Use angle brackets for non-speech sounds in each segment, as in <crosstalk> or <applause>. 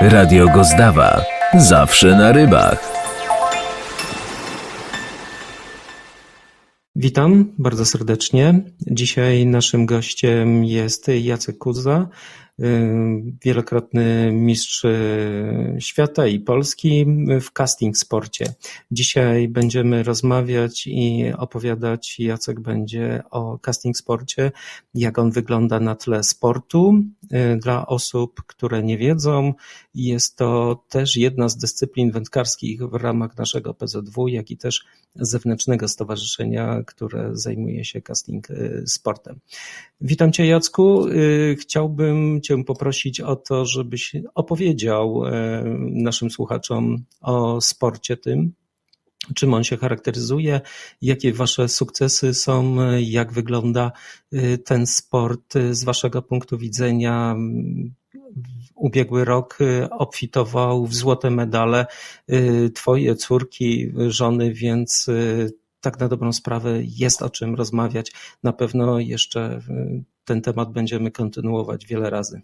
Radio Gozdawa. Zawsze na rybach. Witam bardzo serdecznie. Dzisiaj naszym gościem jest Jacek Kuza, wielokrotny mistrz y, świata i Polski w casting sporcie. Dzisiaj będziemy rozmawiać i opowiadać, Jacek będzie o casting sporcie, jak on wygląda na tle sportu. Y, Dla osób, które nie wiedzą, jest to też jedna z dyscyplin wędkarskich w ramach naszego PZW, jak i też zewnętrznego stowarzyszenia, które zajmuje się casting y, sportem. Witam Cię Jacku. Y, Chciałbym Cię poprosić o to, żebyś opowiedział y, naszym słuchaczom o sporcie tym, czym on się charakteryzuje, jakie Wasze sukcesy są, jak wygląda y, ten sport? Z Waszego punktu widzenia. Ubiegły rok y, obfitował w złote medale Twoje córki, żony, więc tak na dobrą sprawę jest o czym rozmawiać. Na pewno jeszcze y, ten temat będziemy kontynuować wiele razy.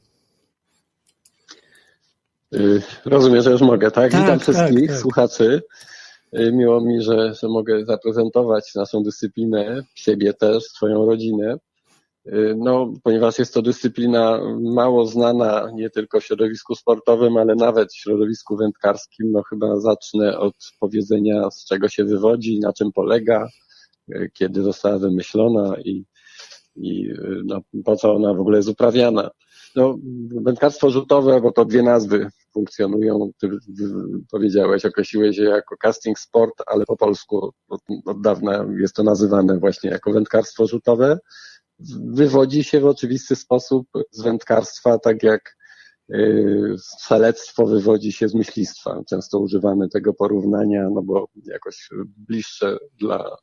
Y, Rozumiem, że już mogę, tak? Tak, Witam tak, wszystkich tak. słuchaczy. Y, Miło mi, że, że mogę zaprezentować naszą dyscyplinę, siebie też, swoją rodzinę. Y, No, ponieważ jest to dyscyplina mało znana nie tylko w środowisku sportowym, ale nawet w środowisku wędkarskim, no chyba zacznę od powiedzenia, z czego się wywodzi, na czym polega, y, kiedy została wymyślona i, i y, no, po co ona w ogóle jest uprawiana. No, wędkarstwo rzutowe, bo to dwie nazwy funkcjonują. Ty powiedziałeś, określiłeś je jako casting sport, ale po polsku od, od dawna jest to nazywane właśnie jako wędkarstwo rzutowe. Wywodzi się w oczywisty sposób z wędkarstwa, tak jak y, strzelectwo wywodzi się z myślistwa. Często używamy tego porównania, no bo jakoś bliższe dla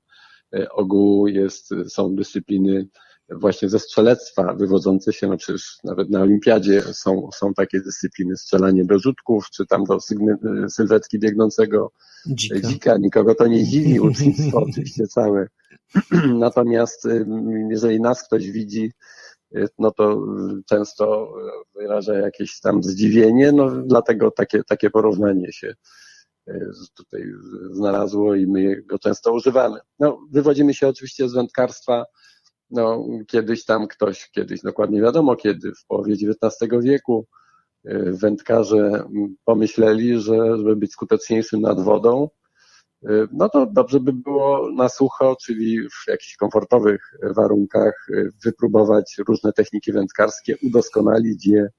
y, ogółu jest, są dyscypliny właśnie ze strzelectwa wywodzące się, no przecież nawet na olimpiadzie są, są takie dyscypliny, strzelanie do rzutków, czy tam do sygny- sylwetki biegnącego Dzika. dzika, nikogo to nie dziwi, <laughs> ucznictwo oczywiście całe. <clears throat> Natomiast ym, jeżeli nas ktoś widzi, y, no to y, często y, wyraża jakieś tam zdziwienie, no dlatego takie, takie porównanie się y, tutaj znalazło i my go często używamy. No, wywodzimy się oczywiście z wędkarstwa, no, kiedyś tam ktoś, kiedyś dokładnie wiadomo kiedy, w połowie XIX wieku, y, wędkarze mm, pomyśleli, że żeby być skuteczniejszym nad wodą, y, no to dobrze by było na sucho, czyli w jakichś komfortowych warunkach y, wypróbować różne techniki wędkarskie, udoskonalić je,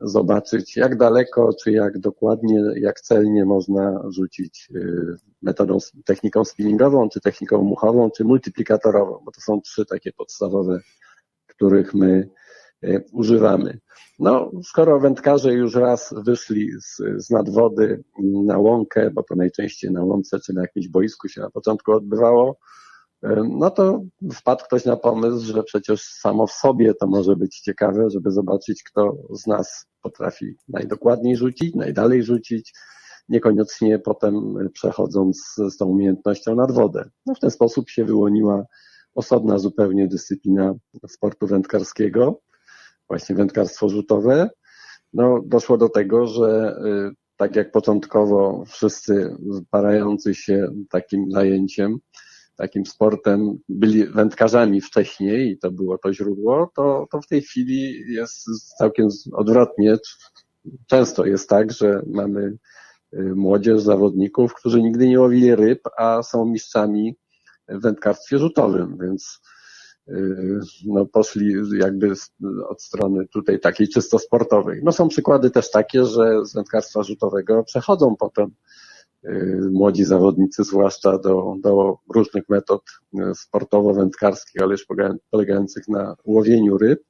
zobaczyć jak daleko, czy jak dokładnie, jak celnie można rzucić y, metodą, techniką spinningową, czy techniką muchową, czy multiplikatorową, bo to są trzy takie podstawowe, których my y, używamy. No, skoro wędkarze już raz wyszli z, z nadwody na łąkę, bo to najczęściej na łące czy na jakimś boisku się na początku odbywało, no to wpadł ktoś na pomysł, że przecież samo w sobie to może być ciekawe, żeby zobaczyć, kto z nas potrafi najdokładniej rzucić, najdalej rzucić, niekoniecznie potem przechodząc z, z tą umiejętnością nad wodę. No w ten sposób się wyłoniła osobna zupełnie dyscyplina sportu wędkarskiego, właśnie wędkarstwo rzutowe. No, doszło do tego, że y, tak jak początkowo wszyscy parający się takim zajęciem, takim sportem byli wędkarzami wcześniej i to było to źródło, to, to w tej chwili jest całkiem odwrotnie. Często jest tak, że mamy y, młodzież zawodników, którzy nigdy nie łowili ryb, a są mistrzami w wędkarstwie rzutowym, więc y, no, poszli jakby od strony tutaj takiej czysto sportowej. No są przykłady też takie, że z wędkarstwa rzutowego przechodzą potem młodzi zawodnicy, zwłaszcza do, do różnych metod y, sportowo-wędkarskich, ale już polega- polegających na łowieniu ryb.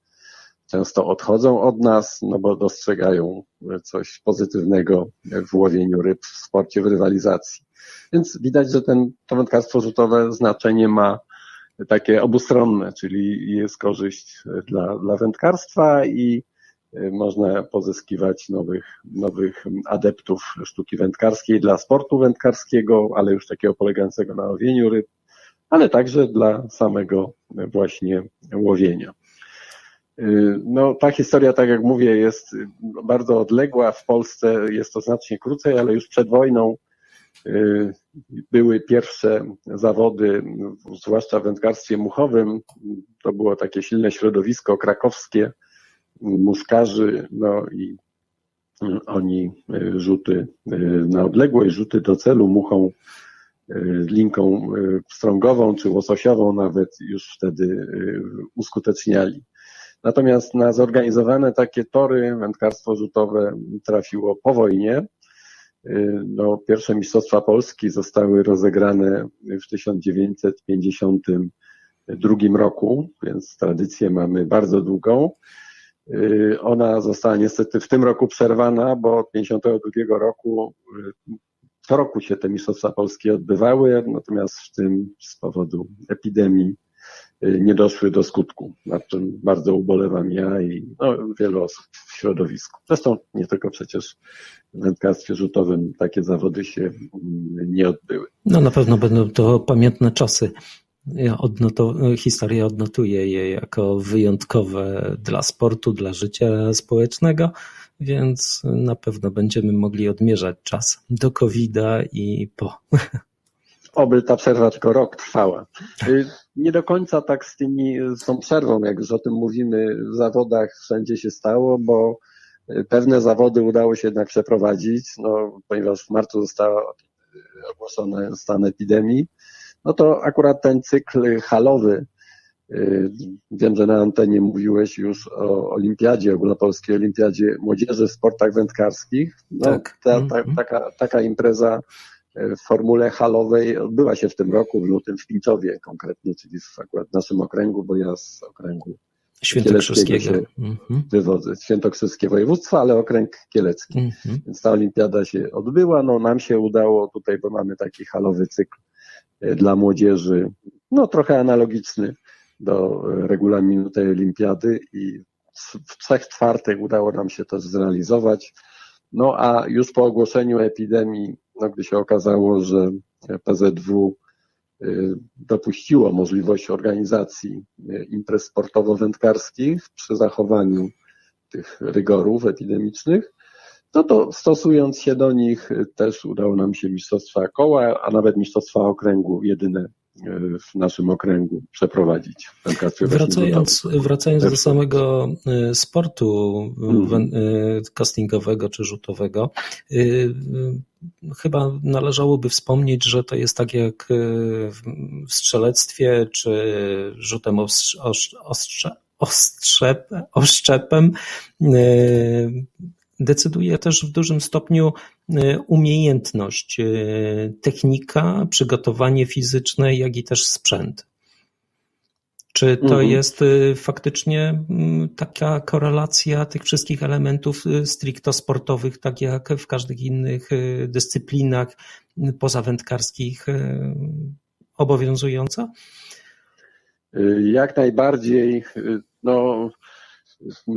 Często odchodzą od nas, no bo dostrzegają y, coś pozytywnego w łowieniu ryb w sporcie, w rywalizacji. Więc widać, że ten, to wędkarstwo rzutowe znaczenie ma takie obustronne, czyli jest korzyść y, dla, dla wędkarstwa i y, można pozyskiwać nowych, nowych adeptów sztuki wędkarskiej dla sportu wędkarskiego, ale już takiego polegającego na łowieniu ryb, ale także dla samego właśnie łowienia. Y, No, ta historia, tak jak mówię, jest y, bardzo odległa. W Polsce jest to znacznie krócej, ale już przed wojną y, były pierwsze zawody, zwłaszcza w wędkarstwie muchowym. To było takie silne środowisko krakowskie, muszkarzy, no i y, oni y, rzuty y, na odległość, rzuty do celu muchą, y, linką strągową czy łososiową nawet już wtedy uskuteczniali. Natomiast na zorganizowane takie tory wędkarstwo rzutowe trafiło po wojnie. No, pierwsze Mistrzostwa Polski zostały rozegrane w 1952 roku, więc tradycję mamy bardzo długą. Y, Ona została niestety w tym roku przerwana, bo od 1952 roku y, co roku się te Mistrzostwa Polskie odbywały, natomiast w tym z powodu epidemii y, nie doszły do skutku, nad czym bardzo ubolewam ja i no, wielu osób w środowisku. Zresztą nie tylko przecież w wędkarstwie rzutowym takie zawody się mm, nie odbyły. No na pewno będą to pamiętne czasy. Ja odnoto- historia odnotuje je jako wyjątkowe dla sportu, dla życia społecznego, więc na pewno będziemy mogli odmierzać czas do COVID-a i po. Oby ta przerwa tylko rok trwała. Nie do końca tak z tymi, z tą przerwą, jak już o tym mówimy, w zawodach wszędzie się stało, bo pewne zawody udało się jednak przeprowadzić, no, ponieważ w marcu został ogłoszony stan epidemii. No to akurat ten cykl halowy, y, wiem, że na antenie mówiłeś już o olimpiadzie, ogólnopolskiej olimpiadzie młodzieży w sportach wędkarskich. No, Tak. ta, ta, Mhm. taka, taka impreza w formule halowej odbyła się w tym roku, w lutym w Pińczowie konkretnie, czyli w akurat naszym okręgu, bo ja z okręgu Świętokrzyskiego. Kieleckiego Mhm. wywodzę, Świętokrzyskie województwo, ale okręg kielecki. Mhm. Więc ta olimpiada się odbyła, no nam się udało tutaj, bo mamy taki halowy cykl dla młodzieży, no trochę analogiczny do e, regulaminu tej olimpiady i w- trzech czwartych udało nam się to zrealizować. No a już po ogłoszeniu epidemii, no gdy się okazało, że PZW y, dopuściło możliwość organizacji y, imprez sportowo-wędkarskich przy zachowaniu tych rygorów epidemicznych, no to stosując się do nich y, też udało nam się mistrzostwa koła, a nawet mistrzostwa okręgu jedyne y, w naszym okręgu przeprowadzić. Wracając, wracając do samego y, sportu y, castingowego czy rzutowego, chyba należałoby wspomnieć, że to jest tak jak w strzelectwie czy rzutem ostrz- ostrz- ostrze, ostrzep, oszczepem. Decyduje też w dużym stopniu y, umiejętność, y, technika, przygotowanie fizyczne, jak i też sprzęt. Czy to Mhm. jest y, faktycznie mm, taka korelacja tych wszystkich elementów stricto sportowych, tak jak w każdych innych dyscyplinach pozawędkarskich obowiązująca? Jak najbardziej, no,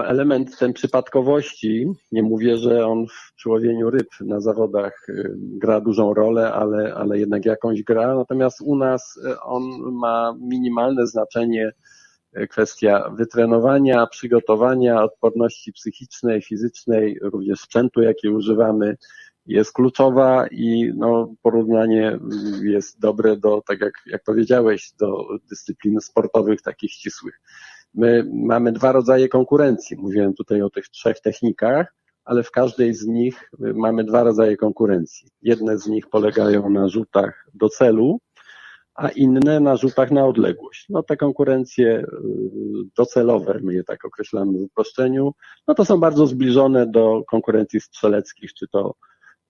element ten przypadkowości, nie mówię, że on w łowieniu ryb na zawodach y, gra dużą rolę, ale, ale jednak jakąś gra, natomiast u nas y, on ma minimalne znaczenie, y, kwestia wytrenowania, przygotowania, odporności psychicznej, fizycznej, również sprzętu, jaki używamy, jest kluczowa i no, porównanie jest dobre do, tak jak, jak powiedziałeś, do dyscyplin sportowych takich ścisłych. My mamy dwa rodzaje konkurencji. Mówiłem tutaj o tych trzech technikach, ale w każdej z nich y, mamy dwa rodzaje konkurencji. Jedne z nich polegają na rzutach do celu, a inne na rzutach na odległość. No te konkurencje y, docelowe, my je tak określamy w uproszczeniu, no to są bardzo zbliżone do konkurencji strzeleckich, czy to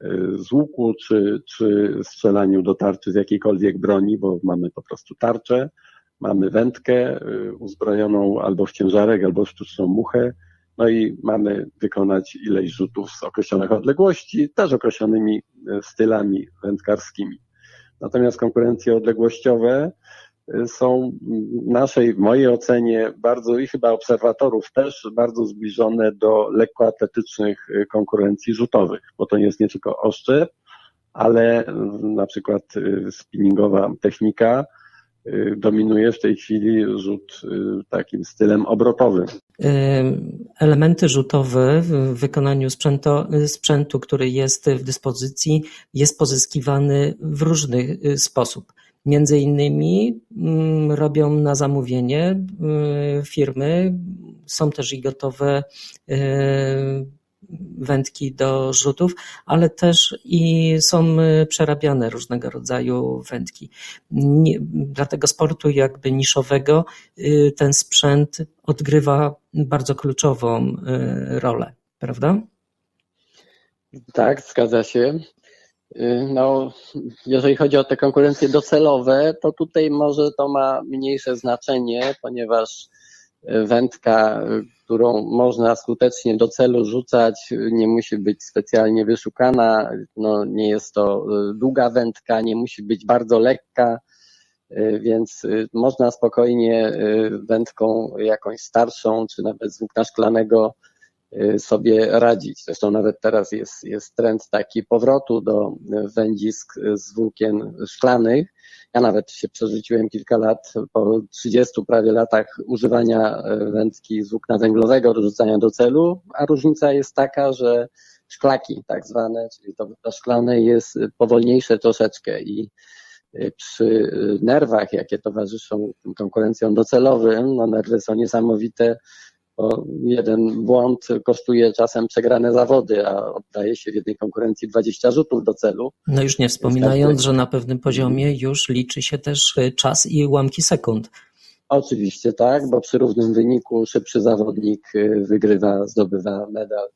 y, z łuku, czy, czy strzelaniu do tarczy z jakiejkolwiek broni, bo mamy po prostu tarczę, mamy wędkę y, uzbrojoną albo w ciężarek, albo w sztuczną muchę, no i mamy wykonać ileś rzutów z określonych odległości, też określonymi y, stylami wędkarskimi. Natomiast konkurencje odległościowe y, są w naszej, w mojej ocenie bardzo i chyba obserwatorów też bardzo zbliżone do lekkoatletycznych konkurencji rzutowych, bo to jest nie tylko oszczep, ale na przykład spinningowa technika, dominuje w tej chwili rzut y, takim stylem obrotowym. Elementy rzutowe w wykonaniu sprzęto, sprzętu, który jest w dyspozycji, jest pozyskiwany w różny sposób. Między innymi mm, robią na zamówienie firmy, są też i gotowe wędki do rzutów, ale też i są przerabiane różnego rodzaju wędki. Nie, dla tego sportu jakby niszowego y, ten sprzęt odgrywa bardzo kluczową y, rolę, prawda? Tak, zgadza się. Y, no, jeżeli chodzi o te konkurencje docelowe, to tutaj może to ma mniejsze znaczenie, ponieważ wędka, którą można skutecznie do celu rzucać, nie musi być specjalnie wyszukana, no, nie jest to długa wędka, nie musi być bardzo lekka, więc można spokojnie wędką jakąś starszą, czy nawet z włókna szklanego sobie radzić. Zresztą nawet teraz jest, jest trend taki powrotu do wędzisk z włókien szklanych, ja nawet się przerzuciłem kilka lat, po 30 prawie latach używania e, wędki z włókna węglowego do rzucania do celu, a różnica jest taka, że szklaki tak zwane, czyli to, to szklane jest powolniejsze troszeczkę i przy nerwach, jakie towarzyszą konkurencjom docelowym, no nerwy są niesamowite, jeden błąd kosztuje czasem przegrane zawody, a oddaje się w jednej konkurencji 20 rzutów do celu. No już nie wspominając, że na pewnym poziomie już liczy się też y, czas i ułamki sekund. Oczywiście tak, bo przy równym wyniku szybszy zawodnik y, wygrywa, zdobywa medal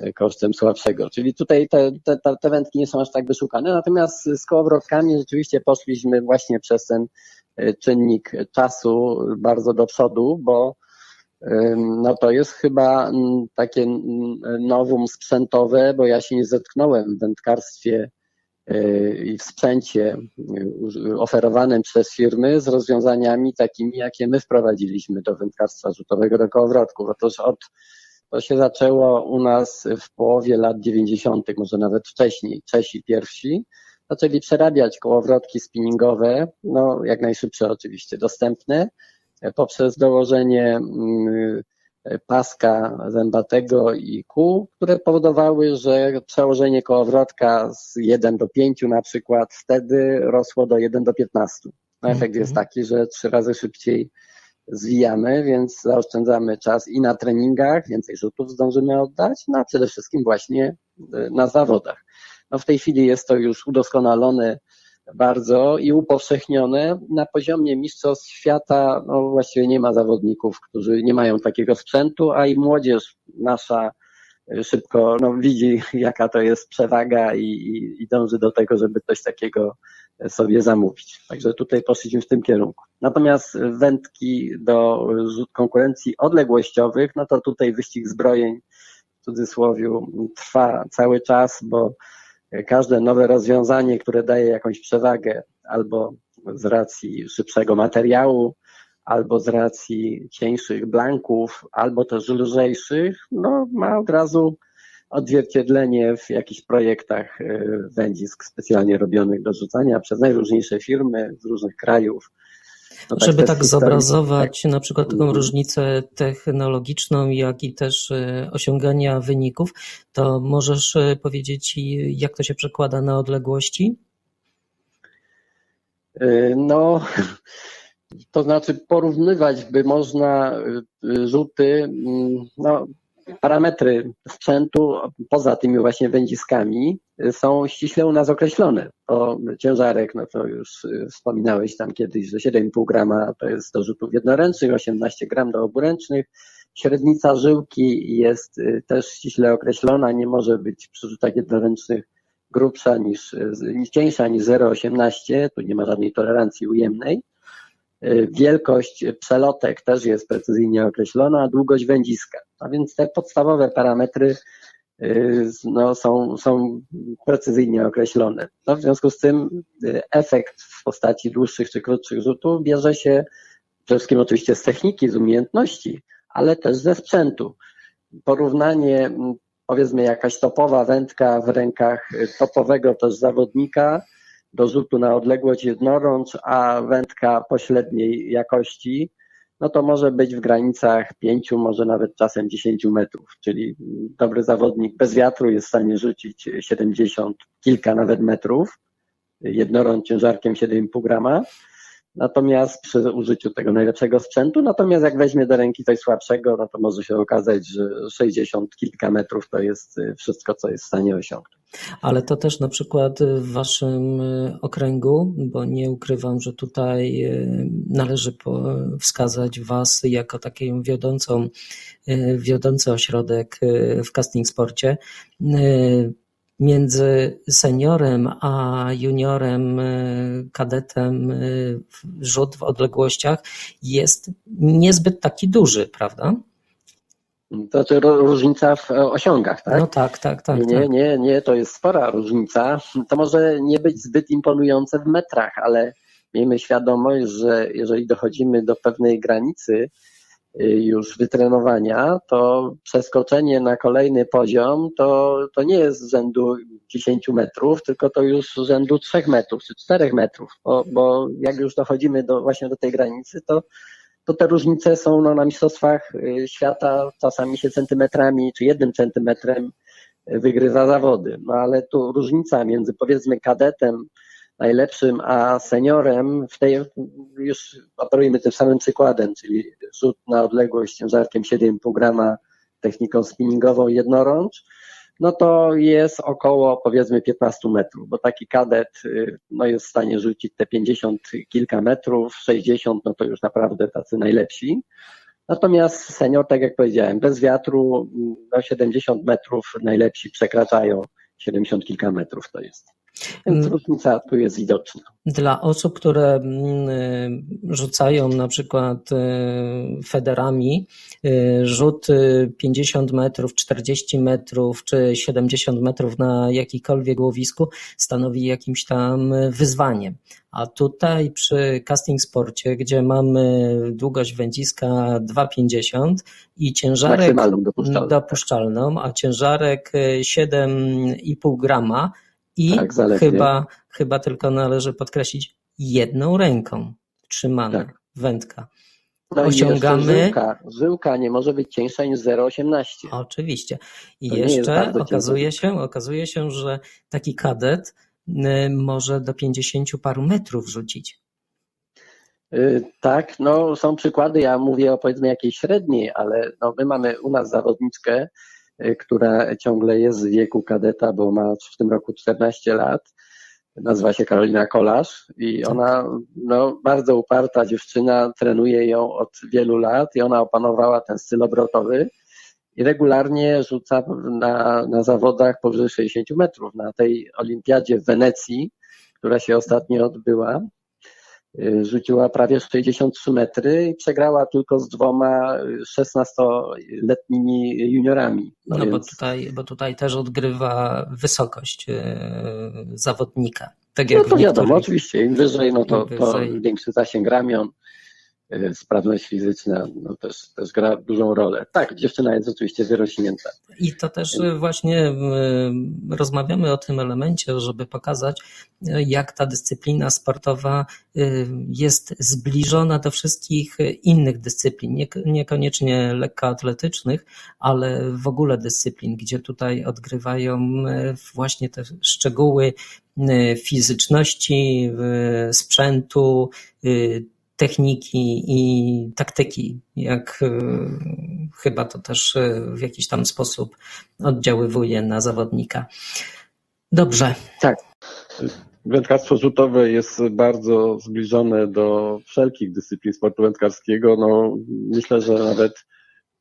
y, kosztem słabszego. Czyli tutaj te, te, te wędki nie są aż tak wyszukane, natomiast z kołowrotkami rzeczywiście poszliśmy właśnie przez ten czynnik czasu bardzo do przodu, bo no to jest chyba mm, takie mm, nowum sprzętowe, bo ja się nie zetknąłem w wędkarstwie y, i w sprzęcie y, oferowanym przez firmy z rozwiązaniami takimi, jakie my wprowadziliśmy do wędkarstwa rzutowego do kołowrotków. Otóż od, to się zaczęło u nas w połowie lat 90., może nawet wcześniej. Czesi pierwsi zaczęli przerabiać kołowrotki spinningowe, no jak najszybsze oczywiście dostępne, poprzez dołożenie mm, paska zębatego i kół, które powodowały, że przełożenie kołowrotka z 1 do 5 na przykład wtedy rosło do 1 do 15. No efekt jest mhm. taki, że trzy razy szybciej zwijamy, więc zaoszczędzamy czas i na treningach, więcej rzutów zdążymy oddać, no a przede wszystkim właśnie y, na zawodach. No w tej chwili jest to już udoskonalone bardzo i upowszechnione. Na poziomie mistrzostw świata no właściwie nie ma zawodników, którzy nie mają takiego sprzętu, a i młodzież nasza szybko no, widzi, <laughs> jaka to jest przewaga i, i, i dąży do tego, żeby coś takiego sobie zamówić. Także tutaj poszliśmy w tym kierunku. Natomiast wędki do konkurencji odległościowych, no to tutaj wyścig zbrojeń w cudzysłowie trwa cały czas, bo każde nowe rozwiązanie, które daje jakąś przewagę albo z racji szybszego materiału, albo z racji cieńszych blanków, albo też lżejszych, no ma od razu odzwierciedlenie w jakichś projektach e, wędzisk specjalnie robionych do rzucania przez najróżniejsze firmy z różnych krajów. No tak, Żeby tak zobrazować tak. na przykład taką mhm. różnicę technologiczną, jak i też e, osiągania wyników, to możesz e, powiedzieć, jak to się przekłada na odległości? E, no, <laughs> to znaczy porównywać by można rzuty, mm, no, parametry sprzętu poza tymi właśnie wędziskami są ściśle u nas określone. To ciężarek, no to już y, wspominałeś tam kiedyś, że 7,5 grama to jest do rzutów jednoręcznych, 18 gram do oburęcznych. Średnica żyłki jest y, też ściśle określona, nie może być przy rzutach jednoręcznych grubsza niż, y, niż cieńsza niż 0,18, tu nie ma żadnej tolerancji ujemnej. Wielkość przelotek też jest precyzyjnie określona, a długość wędziska. A więc te podstawowe parametry y, no, są, są precyzyjnie określone. No, w związku z tym y, efekt w postaci dłuższych czy krótszych rzutów bierze się przede wszystkim oczywiście z techniki, z umiejętności, ale też ze sprzętu. Porównanie, powiedzmy, jakaś topowa wędka w rękach topowego też zawodnika do rzutu na odległość jednorącz, a wędka pośredniej jakości, no to może być w granicach 5, może nawet czasem 10 metrów, czyli dobry zawodnik bez wiatru jest w stanie rzucić 70 kilka nawet metrów, jednorącz ciężarkiem 7,5 grama, natomiast przy użyciu tego najlepszego sprzętu, natomiast jak weźmie do ręki coś słabszego, no to może się okazać, że 60 kilka metrów to jest wszystko, co jest w stanie osiągnąć. Ale to też na przykład w waszym y, okręgu, bo nie ukrywam, że tutaj y, należy wskazać was jako taką wiodącą, y, wiodący ośrodek w casting sporcie. Między seniorem a juniorem, kadetem rzut w odległościach jest niezbyt taki duży, prawda? To znaczy ro- różnica w e, osiągach, tak? No tak, tak, tak. Nie, tak. nie, nie, to jest spora różnica. To może nie być zbyt imponujące w metrach, ale miejmy świadomość, że jeżeli dochodzimy do pewnej granicy y, już wytrenowania, to przeskoczenie na kolejny poziom to, to nie jest z rzędu 10 metrów, tylko to już z rzędu 3 metrów czy 4 metrów, bo, bo jak już dochodzimy do, właśnie do tej granicy, to to te różnice są no, na mistrzostwach y, świata czasami się centymetrami czy jednym centymetrem wygrywa zawody. No ale tu różnica między powiedzmy kadetem najlepszym a seniorem w tej już operujemy tym samym przykładem, czyli rzut na odległość ciężarkiem 7,5 grama techniką spinningową jednorącz, no to jest około powiedzmy 15 metrów, bo taki kadet y, no jest w stanie rzucić te 50 kilka metrów, 60 no to już naprawdę tacy najlepsi. Natomiast senior, tak jak powiedziałem, bez wiatru no 70 metrów najlepsi przekraczają 70 kilka metrów to jest. Więc Mm. różnica tu jest widoczna. Dla osób, które mm, y, rzucają na przykład y, federami, y, rzut y, 50 metrów, 40 metrów czy 70 metrów na jakikolwiek łowisku stanowi jakimś tam wyzwaniem. A tutaj przy casting sporcie, gdzie mamy długość wędziska 2,50 i ciężarek dopuszczalną. dopuszczalną, a ciężarek y, 7,5 grama i Tak, chyba, chyba tylko należy podkreślić jedną ręką trzymana Tak. wędka. No osiągamy- żyłka. Żyłka nie może być cieńsza niż 0,18. Oczywiście. I To jeszcze okazuje się, okazuje się, że taki kadet y, może do 50 paru metrów rzucić. Y, Tak, no są przykłady, ja mówię o powiedzmy jakiejś średniej, ale no my mamy u nas zawodniczkę, która ciągle jest w wieku kadeta, bo ma w tym roku 14 lat. Nazywa się Karolina Kolarz i ona no, bardzo uparta dziewczyna, trenuje ją od wielu lat i ona opanowała ten styl obrotowy i regularnie rzuca na, na zawodach powyżej 60 metrów. Na tej olimpiadzie w Wenecji, która się ostatnio odbyła, y, rzuciła prawie 63 metry i przegrała tylko z dwoma y, 16-letnimi juniorami. No, bo, więc- tutaj, bo tutaj też odgrywa wysokość y, zawodnika. Tak No to wiadomo, oczywiście, im wyżej, no to, to większy zasięg ramion, y, sprawność fizyczna no też, też gra dużą rolę. Tak, dziewczyna jest oczywiście wyrośnięta. I to też y, właśnie y, rozmawiamy o tym elemencie, żeby pokazać, jak ta dyscyplina sportowa jest zbliżona do wszystkich innych dyscyplin, nie, niekoniecznie lekkoatletycznych, ale w ogóle dyscyplin, gdzie tutaj odgrywają właśnie te szczegóły fizyczności, sprzętu, techniki i taktyki, jak y, chyba to też y, w jakiś tam sposób oddziaływuje na zawodnika. Dobrze, Wędkarstwo rzutowe jest bardzo zbliżone do wszelkich dyscyplin sportu wędkarskiego. No, myślę, że nawet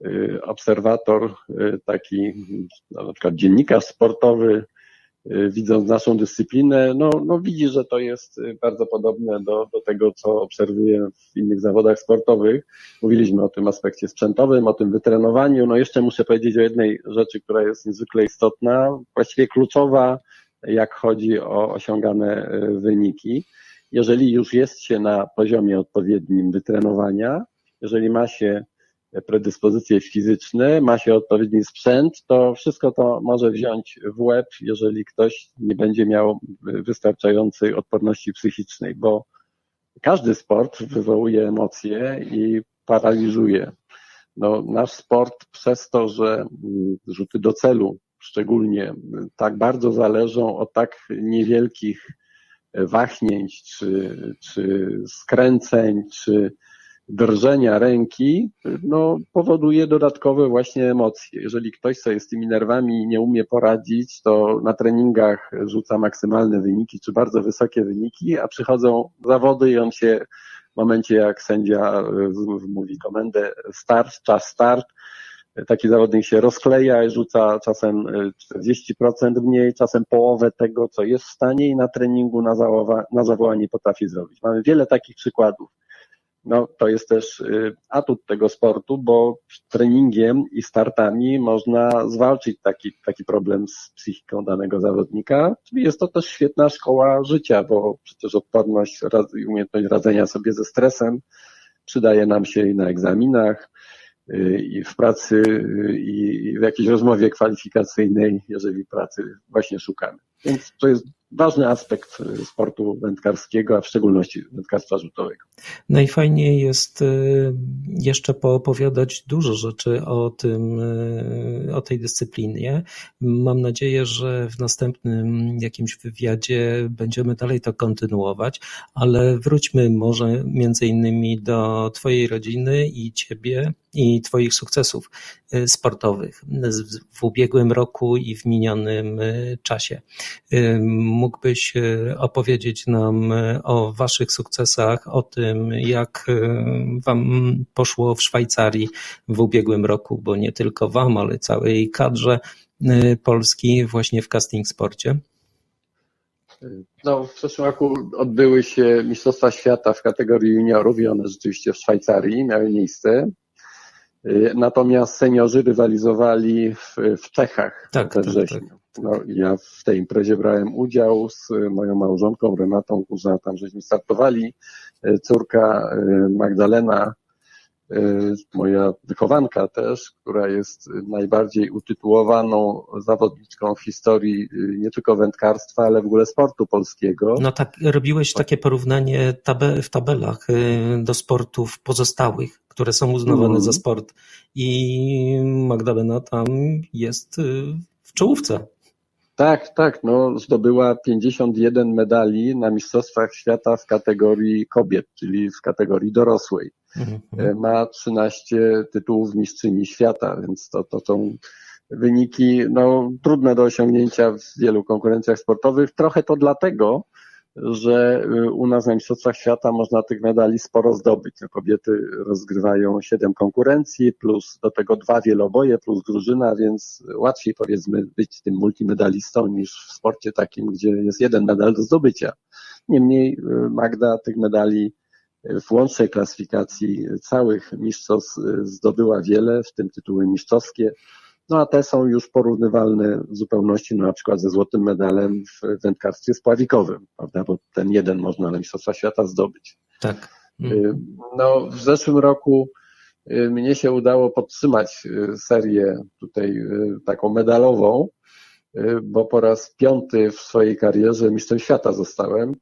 y, obserwator, taki no, na przykład dziennikarz sportowy, widząc naszą dyscyplinę, no, no widzi, że to jest y, bardzo podobne do, do tego, co obserwuje w innych zawodach sportowych. Mówiliśmy o tym aspekcie sprzętowym, o tym wytrenowaniu. No jeszcze muszę powiedzieć o jednej rzeczy, która jest niezwykle istotna, właściwie kluczowa, jak chodzi o osiągane y, wyniki. Jeżeli już jest się na poziomie odpowiednim wytrenowania, jeżeli ma się predyspozycje fizyczne, ma się odpowiedni sprzęt, to wszystko to może wziąć w łeb, jeżeli ktoś nie będzie miał wystarczającej odporności psychicznej, bo każdy sport wywołuje emocje i paraliżuje. No, nasz sport przez to, że mm, rzuty do celu szczególnie tak bardzo zależą od tak niewielkich wahnięć, czy, czy skręceń, czy drżenia ręki, no, powoduje dodatkowe właśnie emocje. Jeżeli ktoś sobie z tymi nerwami nie umie poradzić, to na treningach rzuca maksymalne wyniki, czy bardzo wysokie wyniki, a przychodzą zawody i on się w momencie, jak sędzia e, mówi komendę start, czas start, taki zawodnik się rozkleja i rzuca czasem 40% mniej, czasem połowę tego, co jest w stanie i na treningu na, zawoła, na zawołanie potrafi zrobić. Mamy wiele takich przykładów. No, to jest też y, atut tego sportu, bo treningiem i startami można zwalczyć taki, taki problem z psychiką danego zawodnika. Czyli jest to też świetna szkoła życia, bo przecież odporność i umiejętność radzenia sobie ze stresem przydaje nam się i na egzaminach, y, i w pracy, y, i w jakiejś rozmowie kwalifikacyjnej, jeżeli pracy właśnie szukamy. Więc to jest ważny aspekt y, sportu wędkarskiego, a w szczególności wędkarstwa rzutowego. Najfajniej jest y, jeszcze poopowiadać dużo rzeczy o tym, y, o tej dyscyplinie. Mam nadzieję, że w następnym jakimś wywiadzie będziemy dalej to kontynuować, ale wróćmy może między innymi do Twojej rodziny i Ciebie i Twoich sukcesów sportowych w ubiegłym roku i w minionym czasie. Mógłbyś opowiedzieć nam o Waszych sukcesach, o tym, jak Wam poszło w Szwajcarii w ubiegłym roku, bo nie tylko Wam, ale całej kadrze Polski właśnie w casting sporcie? No, w zeszłym roku odbyły się Mistrzostwa Świata w kategorii juniorów i one rzeczywiście w Szwajcarii miały miejsce. Natomiast seniorzy rywalizowali w, w Czechach tak, we tak, wrześniu. tak. No, ja w tej imprezie brałem udział z moją małżonką Renatą Kuza, tam żeśmy startowali. Córka Magdalena, moja wychowanka też, która jest najbardziej utytułowaną zawodniczką w historii nie tylko wędkarstwa, ale w ogóle sportu polskiego. No tak, robiłeś takie porównanie tabe, w tabelach do sportów pozostałych, które są uznawane Mhm. za sport i Magdalena tam jest w czołówce. Tak, tak, no zdobyła 51 medali na Mistrzostwach Świata w kategorii kobiet, czyli w kategorii dorosłej. Mhm. Ma 13 tytułów mistrzyni świata, więc to, to są wyniki no, trudne do osiągnięcia w wielu konkurencjach sportowych. Trochę to dlatego, że y, u nas na Mistrzostwach Świata można tych medali sporo zdobyć. Kobiety rozgrywają 7 konkurencji, plus do tego dwa wieloboje, plus drużyna, więc łatwiej powiedzmy być tym multimedalistą niż w sporcie takim, gdzie jest jeden medal do zdobycia. Niemniej y, Magda tych medali w łącznej klasyfikacji całych mistrzostw y, zdobyła wiele, w tym tytuły mistrzowskie. No a te są już porównywalne w zupełności no, na przykład ze złotym medalem w wędkarstwie spławikowym, prawda, bo ten jeden można na Mistrzostwa Świata zdobyć. Tak. Y, No, w zeszłym roku y, mnie się udało podtrzymać y, serię tutaj taką medalową, bo po raz piąty w swojej karierze mistrzem świata zostałem.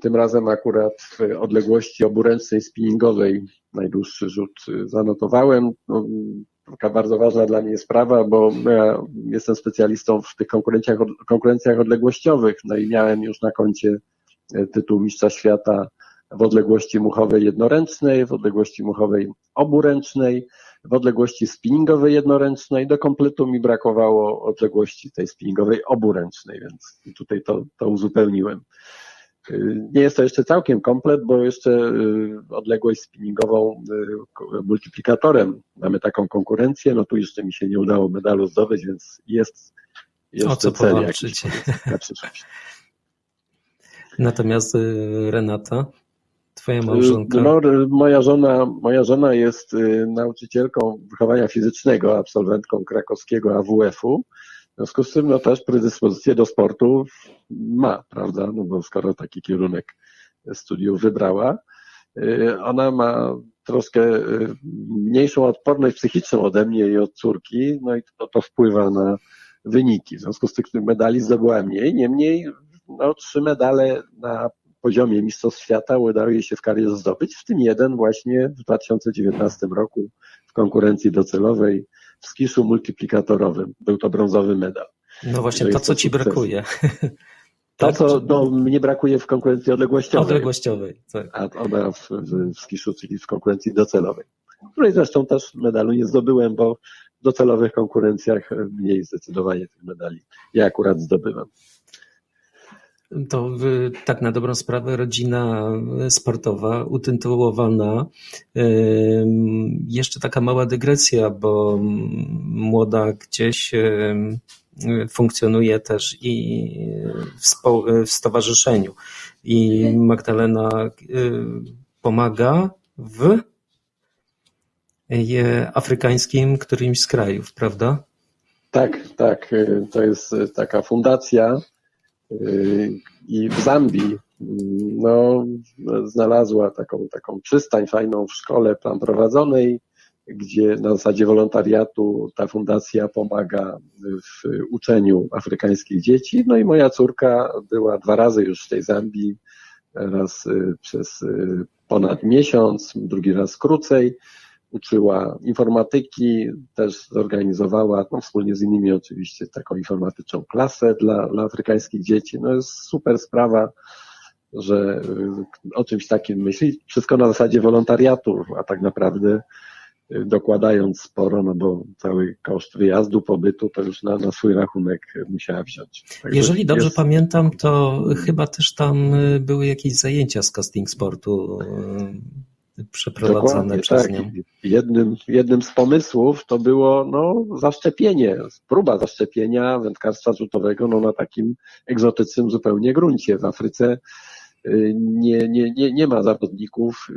Tym razem akurat w odległości oburęcznej spinningowej najdłuższy rzut zanotowałem. No, taka bardzo ważna dla mnie sprawa, bo ja jestem specjalistą w tych konkurencjach, konkurencjach odległościowych, no i miałem już na koncie y, tytuł mistrza świata w odległości muchowej jednoręcznej, w odległości muchowej oburęcznej, w odległości spinningowej jednoręcznej. Do kompletu mi brakowało odległości tej spinningowej oburęcznej, więc tutaj to, to uzupełniłem. Nie jest to jeszcze całkiem komplet, bo jeszcze y, odległość spinningową y, multiplikatorem mamy taką konkurencję. No tu jeszcze mi się nie udało medalu zdobyć, więc jest jeszcze co cel powalczyć. na przyszłość. <laughs> Natomiast y, Renata, twoja małżonka, No, moja żona, moja żona jest nauczycielką wychowania fizycznego, absolwentką krakowskiego AWF-u. W związku z tym no, też predyspozycję do sportu ma, prawda? No bo skoro taki kierunek studiów wybrała, y, ona ma troszkę y, mniejszą odporność psychiczną ode mnie i od córki, no i to, to wpływa na wyniki. W związku z tym medali zdobyła mniej, niemniej no, trzy medale na poziomie Mistrzostw Świata udało jej się w karierze zdobyć, w tym jeden właśnie w 2019 roku w konkurencji docelowej w skiszu multiplikatorowym. Był to brązowy medal. No właśnie To to, co ci sukces. brakuje. To, Tak, co no, mnie brakuje w konkurencji odległościowej, Odległościowej. Tak. a ona w, w, skiszu, czyli w konkurencji docelowej, której zresztą też medalu nie zdobyłem, bo w docelowych konkurencjach mniej zdecydowanie tych medali ja akurat zdobywam. To tak na dobrą sprawę rodzina sportowa, utytułowana. Jeszcze taka mała dygresja, bo młoda gdzieś funkcjonuje też i w, w stowarzyszeniu. I Magdalena y, pomaga w afrykańskim którymś z krajów, prawda? Tak, tak. y, To jest y, taka fundacja i w Zambii no, znalazła taką, taką przystań fajną w szkole plan prowadzonej, gdzie na zasadzie wolontariatu ta fundacja pomaga w uczeniu afrykańskich dzieci. No i moja córka była dwa razy już w tej Zambii, raz y, przez y, ponad miesiąc, drugi raz krócej uczyła informatyki, też zorganizowała, no wspólnie z innymi oczywiście, taką informatyczną klasę dla, dla afrykańskich dzieci. No jest super sprawa, że y, o czymś takim myśli. Wszystko na zasadzie wolontariatu, a tak naprawdę y, dokładając sporo, no bo cały koszt wyjazdu, pobytu to już na, na swój rachunek musiała wziąć. Także Jeżeli dobrze jest- pamiętam, to chyba też tam y, były jakieś zajęcia z casting sportu przeprowadzane Dokładnie, przez tak. nią. Jednym, jednym z pomysłów to było no, zaszczepienie, próba zaszczepienia wędkarstwa rzutowego no, na takim egzotycznym zupełnie gruncie. W Afryce nie, nie, nie, nie ma zawodników y,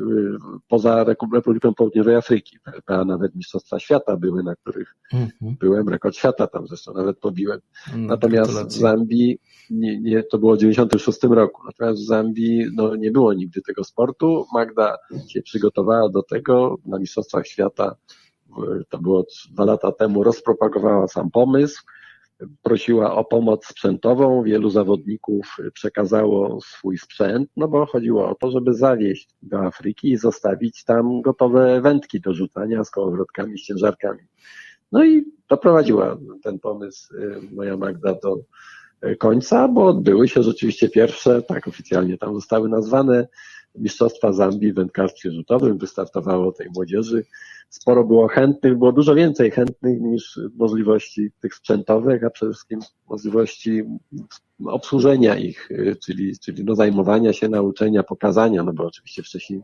poza Repu- Republiką Południowej Afryki. A nawet Mistrzostwa Świata były, na których Mhm. byłem, rekord świata tam zresztą nawet pobiłem. Mm, Natomiast w. Zambii, nie, nie, to było w 96 roku, natomiast w Zambii no, nie było nigdy tego sportu. Magda się przygotowała do tego na Mistrzostwach Świata, to było dwa lata temu, rozpropagowała sam pomysł, prosiła o pomoc sprzętową, wielu zawodników przekazało swój sprzęt, no bo chodziło o to, żeby zawieźć do Afryki i zostawić tam gotowe wędki do rzucania z kołowrotkami, z ciężarkami. No i doprowadziła ten pomysł y, moja Magda do y, końca, bo odbyły się rzeczywiście pierwsze, tak oficjalnie tam zostały nazwane, Mistrzostwa Zambii w wędkarstwie rzutowym. Wystartowało tej młodzieży. Sporo było chętnych, było dużo więcej chętnych niż możliwości tych sprzętowych, a przede wszystkim możliwości obsłużenia ich, y, czyli, czyli no zajmowania się, nauczenia, pokazania, no bo oczywiście wcześniej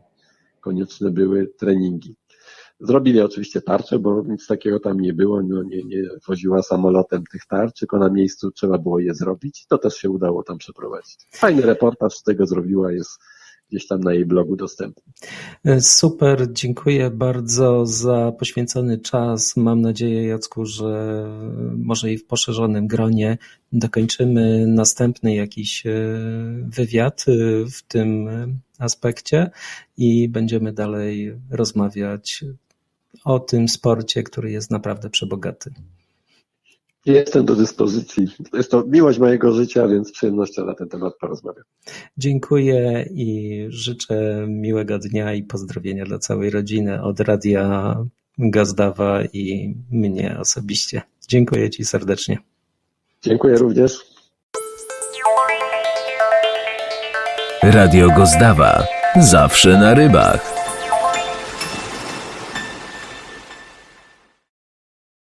konieczne były treningi. Zrobili oczywiście tarcze, bo nic takiego tam nie było, no nie, nie woziła samolotem tych tarcz, tylko na miejscu trzeba było je zrobić. To też się udało tam przeprowadzić. Fajny reportaż z tego zrobiła, jest gdzieś tam na jej blogu dostępny. Super, dziękuję bardzo za poświęcony czas. Mam nadzieję, Jacku, że może i w poszerzonym gronie dokończymy następny jakiś e, wywiad e, w tym aspekcie i będziemy dalej rozmawiać o tym sporcie, który jest naprawdę przebogaty. Jestem do dyspozycji. Jest to miłość mojego życia, więc z przyjemnością na ten temat porozmawiam. Dziękuję i życzę miłego dnia i pozdrowienia dla całej rodziny od Radia Gazdawa i mnie osobiście. Dziękuję Ci serdecznie. Dziękuję również. Radio Gozdawa. Zawsze na rybach.